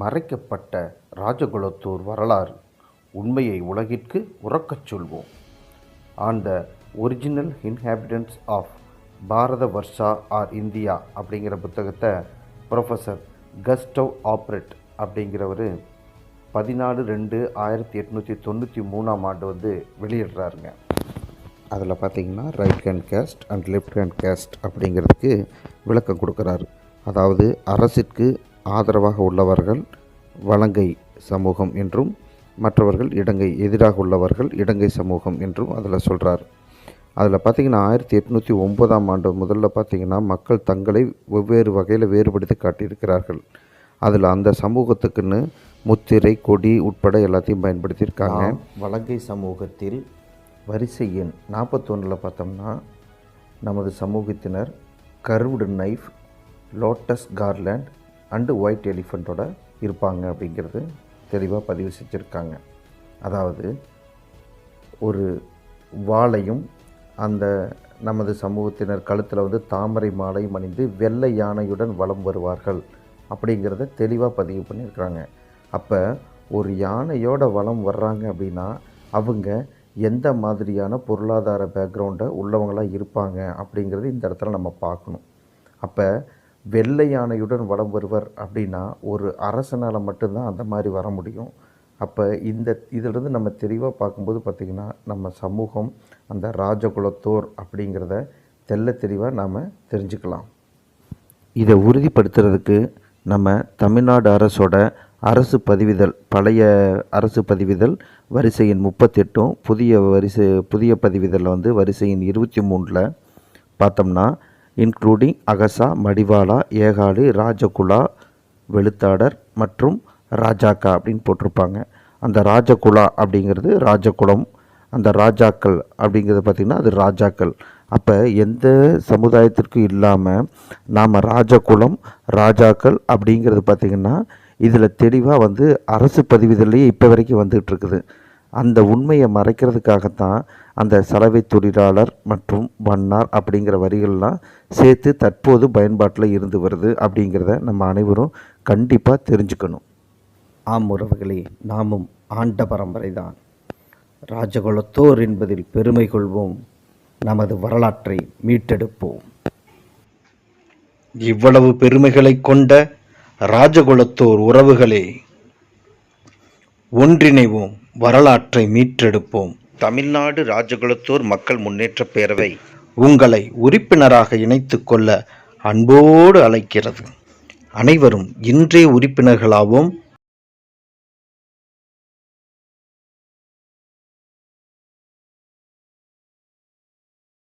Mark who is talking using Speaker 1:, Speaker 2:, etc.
Speaker 1: மறைக்கப்பட்ட ராஜகுலத்தூர் வரலாறு உண்மையை உலகிற்கு உறக்கச் சொல்வோம். On the original inhabitants of Bharata Varsha or India அப்படிங்கிற புத்தகத்தை ப்ரொஃபஸர் கஸ்டவ் ஆப்ரெட் அப்படிங்கிறவர் பதினாலு ரெண்டு ஆயிரத்தி எட்நூற்றி தொண்ணூற்றி மூணாம் ஆண்டு வந்து வெளியிடுறாருங்க. அதில் பார்த்திங்கன்னா right hand caste and left hand caste அப்படிங்கிறதுக்கு விளக்கம் கொடுக்குறாரு. அதாவது அரசிற்கு ஆதரவாக உள்ளவர்கள் வலங்கை சமூகம் என்றும் மற்றவர்கள் இடங்கை எதிராக உள்ளவர்கள் இடங்கை சமூகம் என்றும் அதில் சொல்கிறார் அதில் பார்த்தீங்கன்னா ஆயிரத்தி எட்நூற்றி ஒன்பதாம் ஆண்டு முதல்ல பார்த்தீங்கன்னா மக்கள் தங்களை வெவ்வேறு வகையில் வேறுபடுத்தி காட்டியிருக்கிறார்கள். அதில் அந்த சமூகத்துக்குன்னு முத்திரை கொடி உட்பட எல்லாத்தையும் பயன்படுத்தியிருக்காங்க. வலங்கை சமூகத்தில் வரிசை எண் நாற்பத்தொன்னில் பார்த்தோம்னா நமது சமூகத்தினர் curved knife lotus garland and white எலிஃபண்ட்டோட இருப்பாங்க அப்படிங்கிறது தெளிவாக பதிவு செஞ்சுருக்காங்க. அதாவது ஒரு வாளையும் அந்த நமது சமூகத்தினர் கழுத்தில் வந்து தாமரை மாலையும் அணிந்து வெள்ளை யானையுடன் வலம் வருவார்கள் அப்படிங்கிறத தெளிவாக பதிவு பண்ணியிருக்கிறாங்க. அப்போ ஒரு யானையோட வலம் வர்றாங்க அப்படின்னா அவங்க எந்த மாதிரியான பொருளாதார பேக்ரவுண்டை உள்ளவங்களாக இருப்பாங்க அப்படிங்கிறது இந்த இடத்துல நம்ம பார்க்கணும். அப்போ வெள்ளை யானையுடன் வலம் வருவர் அப்படின்னா ஒரு அரசனால் மட்டும்தான் அந்த மாதிரி வர முடியும். அப்போ இந்த இதிலிருந்து நம்ம தெளிவாக பார்க்கும்போது பார்த்திங்கன்னா நம்ம சமூகம் அந்த ராஜகுலத்தோர் அப்படிங்கிறத தெள்ள தெளிவாக நாம் தெரிஞ்சுக்கலாம். இதை உறுதிப்படுத்துறதுக்கு நம்ம தமிழ்நாடு அரசோட அரசு பதிவிதழ் பழைய அரசு பதிவிதழ் வரிசையின் முப்பத்தெட்டும் புதிய வரிசை புதிய பதிவிதழில் வந்து வரிசையின் இருபத்தி மூணில் பார்த்தோம்னா இன்க்ளூடிங் அகசா மடிவாலா ஏகாலி ராஜகுலா வெளுத்தாடர் மற்றும் ராஜாக்கா அப்படின்னு போட்டிருப்பாங்க. அந்த ராஜகுலா அப்படிங்கிறது ராஜகுலம் அந்த ராஜாக்கள் அப்படிங்கிறது பார்த்திங்கன்னா அது ராஜாக்கள். அப்போ எந்த சமுதாயத்திற்கும் இல்லாமல் நாம் ராஜகுலம் ராஜாக்கள் அப்படிங்கிறது பார்த்திங்கன்னா இதில் தெளிவாக வந்து அரசு பதிவுதலையே இப்போ வரைக்கும் வந்துகிட்ருக்குது அந்த உண்மையை மறைக்கிறதுக்காகத்தான் அந்த சலவை தொழிலாளர் மற்றும் வண்ணார் அப்படிங்கிற வரிகள்லாம் சேர்த்து தற்போது பயன்பாட்டில் இருந்து வருது அப்படிங்கிறத நம்ம அனைவரும் கண்டிப்பாக தெரிஞ்சுக்கணும். ஆம் உறவுகளே நாமும் ஆண்ட பரம்பரை தான் ராஜகுலத்தோர் என்பதில் பெருமை கொள்வோம். நமது வரலாற்றை மீட்டெடுப்போம்.
Speaker 2: இவ்வளவு பெருமைகளை கொண்ட ராஜகுலத்தோர் உறவுகளே ஒன்றிணைவோம். வரலாற்றை மீட்டெடுப்போம்.
Speaker 1: தமிழ்நாடு ராஜகுலத்தோர் மக்கள் முன்னேற்ற பேரவை
Speaker 2: உங்களை உறுப்பினராக இணைத்துக் கொள்ள அன்போடு அழைக்கிறது. அனைவரும் இன்றே உறுப்பினர்களாவோம்.